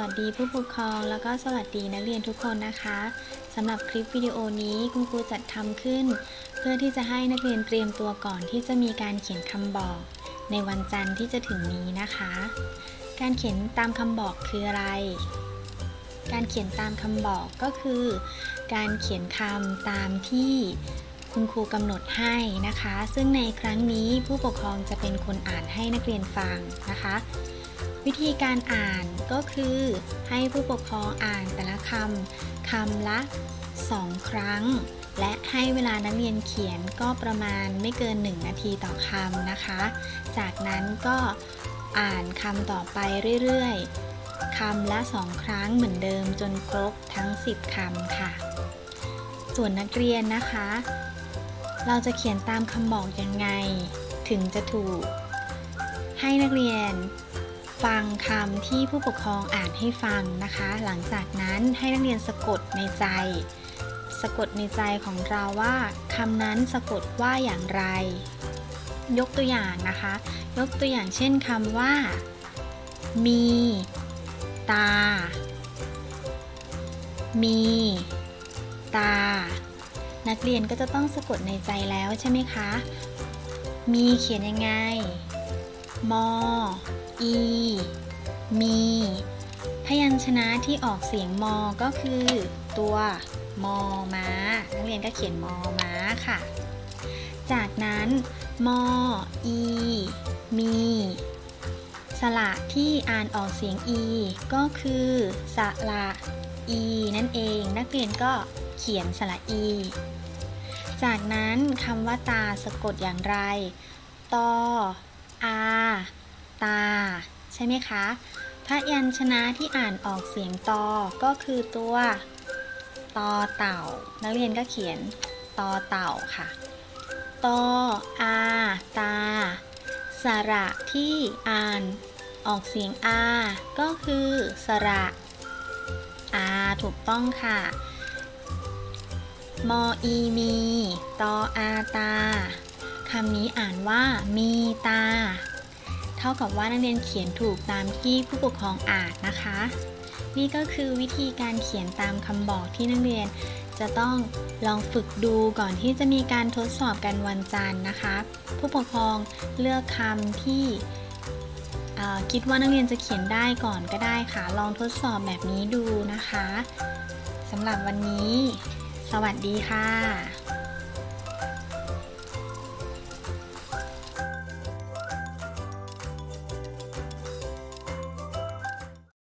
วัสดีผู้ปกครองแล้วก็สวัสดีนักเรียนทุกคนนะคะสำหรับคลิปวิดีโอนี้คุณครูจัดทำขึ้น เพื่อที่จะให้นักเรียนเตรียมตัวก่อนที่จะมีการเขียนคำบอก ในวันจันทร์ที่จะถึงนี้นะคะ การเขียนตามคำบอกคืออะไร การเขียนตามคำบอกก็คือ การเขียนคำตามที่คุณครูกำหนดให้นะคะ ซึ่งในครั้งนี้ผู้ปกครองจะเป็นคนอ่านให้นักเรียนฟังนะคะ วิธีการอ่านก็คือให้ผู้ปกครองอ่านแต่ละคำคำละ 2 ครั้ง และให้เวลานักเรียนเขียนก็ประมาณไม่เกิน 1 นาทีต่อคำนะคะ จากนั้นก็อ่านคำต่อไปเรื่อยๆคำละ 2 ครั้งเหมือนเดิมจนครบทั้ง 10คำค่ะ ส่วนนักเรียนนะคะ เราจะเขียนตามคำบอกยังไง ถึงจะถูก ให้นักเรียน ฟังคำที่ผู้ปกครองอ่านให้ฟังนะคะ หลังจากนั้นให้นักเรียนสะกดในใจ สะกดในใจของเราว่าคำนั้นสะกดว่าอย่างไร ยกตัวอย่างนะคะ ยกตัวอย่างเช่นคำว่า มี ตา มี ตา นักเรียนก็จะต้องสะกดในใจแล้วใช่ไหมคะ มีเขียนยังไง มออี มี พยัญชนะที่ออกเสียงมอ ก็คือ ตัวมอม้า นักเรียนก็เขียนมอม้าค่ะ จากนั้นมออี มี สระที่อ่านออกเสียงอี ก็คือ สระอีนั่นเอง นักเรียนก็เขียนสระอี จากนั้นคำว่าตาสะกดอย่างไร ตออา ตา ใช่ไหมคะ พยัญชนะที่อ่านออกเสียงตอ ก็คือตัวตอเต่า นักเรียนก็เขียนตอเต่าค่ะ ตออาตา สระที่อ่านออกเสียงอา ก็คือสระอาถูกต้องค่ะ มออีมี ตออาตา คำนี้อ่านว่ามีตา ท่ากับว่านักเรียนเขียนถูกตามที่ผู้ปกครองอ่านนะคะ นี่ก็คือวิธีการเขียนตามคำบอกที่นักเรียน จะต้องลองฝึกดูก่อนที่จะมีการทดสอบกันวันจันทร์นะคะ ผู้ปกครองเลือกคำที่คิดว่านักเรียนจะเขียนได้ก่อนก็ได้ค่ะ ลองทดสอบแบบนี้ดูนะคะสำหรับวันนี้ สวัสดีค่ะ